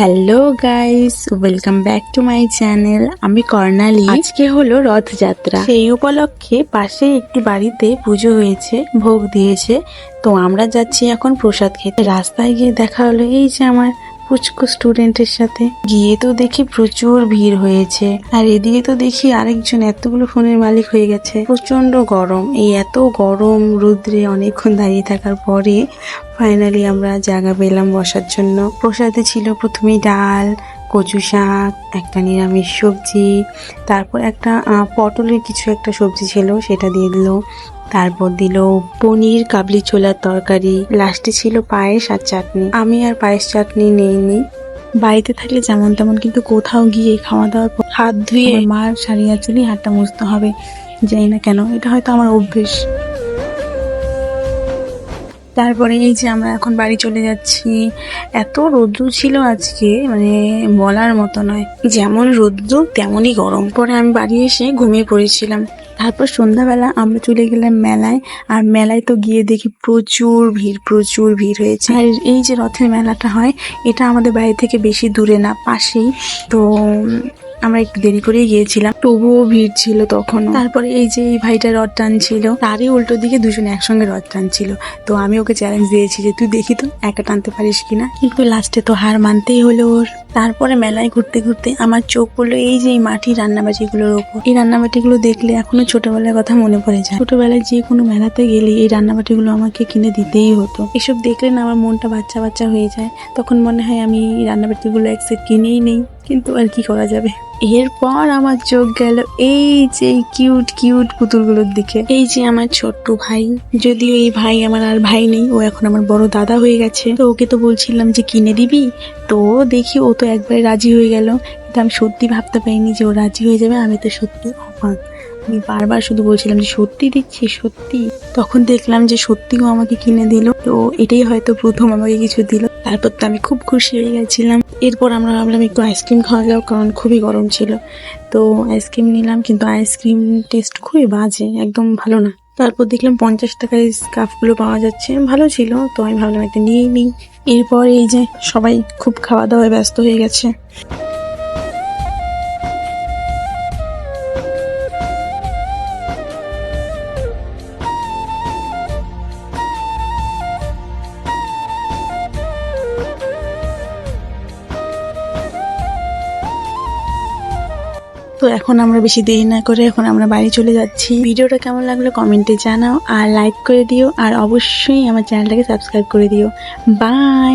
Hello guys welcome back to my channel আমি কর্ণালী। আজকে হলো রথযাত্রা। সেই উপলক্ষে পাশে একটি বাড়িতে পুজো হয়েছে ভোগ দিয়েছে। তো আমরা যাচ্ছি এখন প্রসাদ খেতে। রাস্তায় গিয়ে দেখা হলো এই যে আমার পুচকু স্টুডেন্টের সাথে। গিয়ে তো দেখি প্রচুর ভিড় হয়েছে। আর এদিকে তো দেখি আরেকজন এতগুলো ফোনের মালিক হয়ে গেছে। প্রচণ্ড গরম। এই এত গরম রুদ্রে অনেকক্ষণ দাঁড়িয়ে থাকার পরে ফাইনালি আমরা জায়গা পেলাম বসার জন্য। প্রসাদে ছিল প্রথমে ডাল কচু শাক একটা নিরামিষ সবজি তারপর একটা পটলের কিছু একটা সবজি ছিল সেটা দিয়ে দিল। তারপর দিল পনির কাবলি ছোলার তরকারি। লাস্টে ছিল পায়েস আর চাটনি। আমি আর পায়েস চাটনি নেইনি। বাড়িতে থাকলে যেমন তেমন কিন্তু কোথাও গিয়ে খাওয়া দাওয়ার পর হাত ধুয়ে মার সারিয়া চুলি হাতটা মুছতে হবে জানি না কেন। এটা হয়তো আমার অভ্যেস। তারপরে এই যে আমরা এখন বাড়ি চলে যাচ্ছি, এত রৌদ্র ছিল আজকে মানে বলার মতো নয়। যেমন রৌদ্র তেমনই গরম। পরে আমি বাড়ি এসে ঘুমিয়ে পড়েছিলাম। তারপর সন্ধ্যাবেলা আমরা চলে গেলাম মেলায়, আর মেলায় তো গিয়ে দেখি প্রচুর ভিড় প্রচুর ভিড় হয়েছে। আর এই যে রথের মেলাটা হয়, এটা আমাদের বাড়ি থেকে বেশি দূরে না, পাশেই। তো আমরা একটু দেরি করেই গিয়েছিলাম। তবুও ভিড় ছিল তখন তারপরে এই যে এই ভাইটা রথ টানছিল, তারই উল্টো দিকে দুজন একসঙ্গে রথ টানছিল। তো আমি ওকে চ্যালেঞ্জ দিয়েছি যে, তুই দেখি তো, একা টানতে পারিস কিনা? কিন্তু লাস্টে তো হার মানতেই হলো ওর। তারপরে মেলায় ঘুরতে ঘুরতে আমার চোখ পড়ল এই যে এই মাটির রান্নাবাটিগুলোর ওপর। এই রান্নাবাটিগুলো দেখলে এখনও ছোটবেলার কথা মনে পড়ে যায়। ছোটবেলায় যে কোনো মেলাতে গেলে এই রান্নাবাটিগুলো আমাকে কিনে দিতেই হতো। এসব দেখলে না আমার মনটা বাচ্চা বাচ্চা হয়ে যায়। তখন মনে হয় আমি এই রান্নাবাটিগুলো এক সেট কিনেই নেই। কিন্তু আর কি করা যাবে? এরপর আমার চোখ গেল এই যে কিউট কিউট পুতুলগুলোর দিকে। এই যে আমার ছোট্ট ভাই, যদিও এই ভাই আমার আর ভাই নেই, ও এখন আমার বড় দাদা হয়ে গেছে। তো ওকে তো বলছিলাম যে, কিনে দিবি? তো দেখি ও তো একবারে রাজি হয়ে গেল। কিন্তু আমি সত্যি ভাবতে পারিনি যে ও রাজি হয়ে যাবে, আমি তো সত্যি অবাক। আমি বারবার শুধু বলছিলাম যে সত্যি দিচ্ছি, সত্যি। তখন দেখলাম যে সত্যিও আমাকে কিনে দিল। তো এটাই হয়তো প্রথম আমাকে কিছু দিল। তারপর তো আমি খুব খুশি হয়ে গেছিলাম। এরপর আমরা ভাবলাম একটু আইসক্রিম খাওয়া যাও কারণ খুবই গরম ছিল। তো আইসক্রিম নিলাম, কিন্তু আইসক্রিম টেস্ট খুবই বাজে, একদম ভালো না। তারপর দেখলাম পঞ্চাশ টাকার স্কাফগুলো পাওয়া যাচ্ছে। ভালো ছিল, তো আমি ভাবলাম একটা নিয়েই নিই। এরপর এই যে সবাই খুব খাওয়া দাওয়ায় ব্যস্ত হয়ে গেছে। তো এখন আমরা বেশি দেরি না করে এখন আমরা বাড়ি চলে যাচ্ছি। ভিডিওটা কেমন লাগল কমেন্টে জানাও আর লাইক করে দিও আর অবশ্যই আমার চ্যানেলটাকে সাবস্ক্রাইব করে দিও। বাই